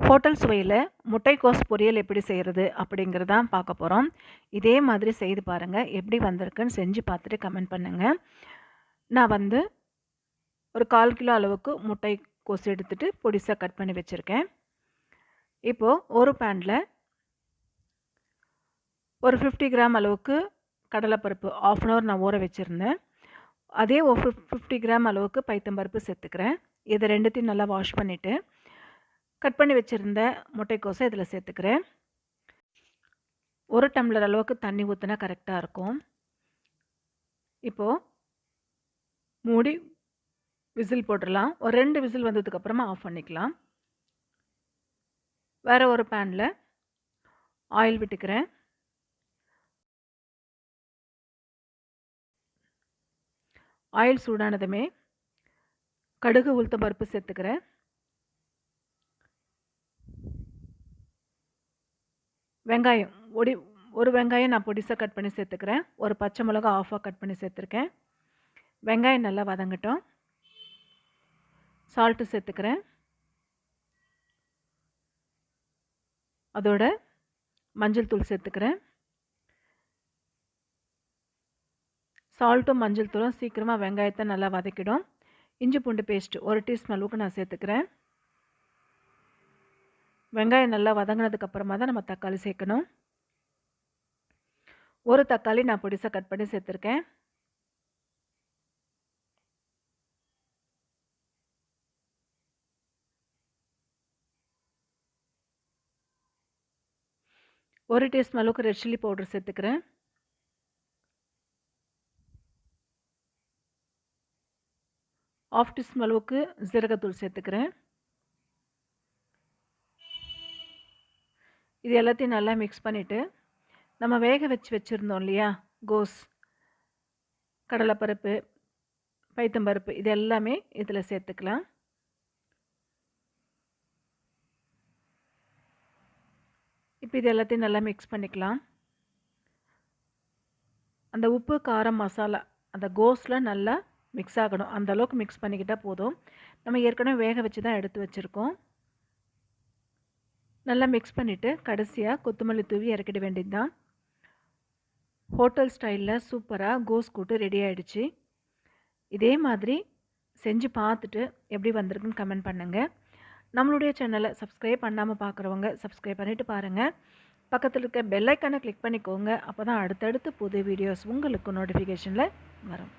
Hotel சுவையில் முட்டைக்கோஸ் பொரியல் எப்படி செய்கிறது அப்படிங்கிறது தான் பார்க்க போகிறோம் இதே மாதிரி செய்து பாருங்கள் எப்படி வந்திருக்குன்னு செஞ்சு பார்த்துட்டு கமெண்ட் பண்ணுங்கள் நான் வந்து ஒரு கால் கிலோ அளவுக்கு முட்டை கோஸ் எடுத்துகிட்டு பொடிசாக கட் பண்ணி வச்சுருக்கேன். இப்போது ஒரு பேனில் ஒரு ஃபிஃப்டி கிராம் அளவுக்கு கடலைப்பருப்பு ஆஃப் அன் ஹவர் நான் ஊற வச்சுருந்தேன். அதே ஒரு ஃபிஃப்டி கிராம் அளவுக்கு பைத்தம்பருப்பு சேர்த்துக்கிறேன். இதை ரெண்டுத்தையும் நல்லா வாஷ் பண்ணிவிட்டு கட் பண்ணி வச்சுருந்த முட்டைக்கோஸை இதில் சேர்த்துக்கிறேன். ஒரு டம்ளர் அளவுக்கு தண்ணி ஊற்றினா கரெக்டாக இருக்கும். இப்போது மூடி விசில் போட்டுடலாம் ஒரு ரெண்டு விசில் வந்ததுக்கப்புறமா ஆஃப் பண்ணிக்கலாம். வேறு ஒரு பேனில் ஆயில் விட்டுக்கிறேன். ஆயில் சூடானதுமே கடுகு உளுத்தம் பருப்பு சேர்த்துக்கிறேன். வெங்காயம் ஒடி ஒரு வெங்காயம் நான் பொடிசாக கட் பண்ணி சேர்த்துக்கிறேன். ஒரு பச்சை மிளகா ஆஃபாக கட் பண்ணி சேர்த்துருக்கேன். வெங்காயம் நல்லா வதங்கட்டும். சால்ட்டு சேர்த்துக்கிறேன். அதோட மஞ்சள் தூள் சேர்த்துக்கிறேன். சால்ட்டும் மஞ்சள் தூளும் சீக்கிரமாக வெங்காயத்தை நல்லா வதக்கிடும். இஞ்சி பூண்டு பேஸ்ட்டு ஒரு டீஸ்பூன் அளவுக்கு நான் சேர்த்துக்கிறேன். வெங்காயம் நல்லா வதங்கினதுக்கப்புறமா தான் நம்ம தக்காளி சேர்க்கணும். ஒரு தக்காளி நான் பொடிசாக கட் பண்ணி சேர்த்துருக்கேன். ஒரு டீஸ்பூன் அளவுக்கு ரெட் சில்லி பவுடர் சேர்த்துக்கிறேன். ஆஃப் டீஸ்பூன் அளவுக்கு ஜீரகத்தூள் சேர்த்துக்கிறேன். இது எல்லாத்தையும் நல்லா மிக்ஸ் பண்ணிவிட்டு நம்ம வேக வச்சு வச்சுருந்தோம் இல்லையா? கோஸ் கடலைப்பருப்பு பைத்தம்பருப்பு இது எல்லாமே இதில் சேர்த்துக்கலாம். இப்போ இது எல்லாத்தையும் நல்லா மிக்ஸ் பண்ணிக்கலாம். அந்த உப்பு காரம் மசாலா அந்த கோஸில் நல்லா மிக்ஸ் ஆகணும். அந்தளவுக்கு மிக்ஸ் பண்ணிக்கிட்டால் போதும். நம்ம ஏற்கனவே வேக வச்சு தான் எடுத்து வச்சுருக்கோம். நல்லா மிக்ஸ் பண்ணிவிட்டு கடைசியாக கொத்தமல்லி தூவி இறக்கிட வேண்டியது தான் ஹோட்டல் ஸ்டைலில் சூப்பராக கோஸ் கூட்டு ரெடி ஆகிடுச்சு இதே மாதிரி செஞ்சு பார்த்துட்டு எப்படி வந்திருக்குன்னு கமெண்ட் பண்ணுங்கள் நம்மளுடைய சேனலை சப்ஸ்கிரைப் பண்ணாமல் பார்க்குறவங்க சப்ஸ்கிரைப் பண்ணிவிட்டு பாருங்கள் பக்கத்தில் இருக்க பெல்லைக்கானை கிளிக் பண்ணிக்கோங்க. அப்போ தான் அடுத்தடுத்து புது வீடியோஸ் உங்களுக்கு நோட்டிஃபிகேஷனில் வரும்.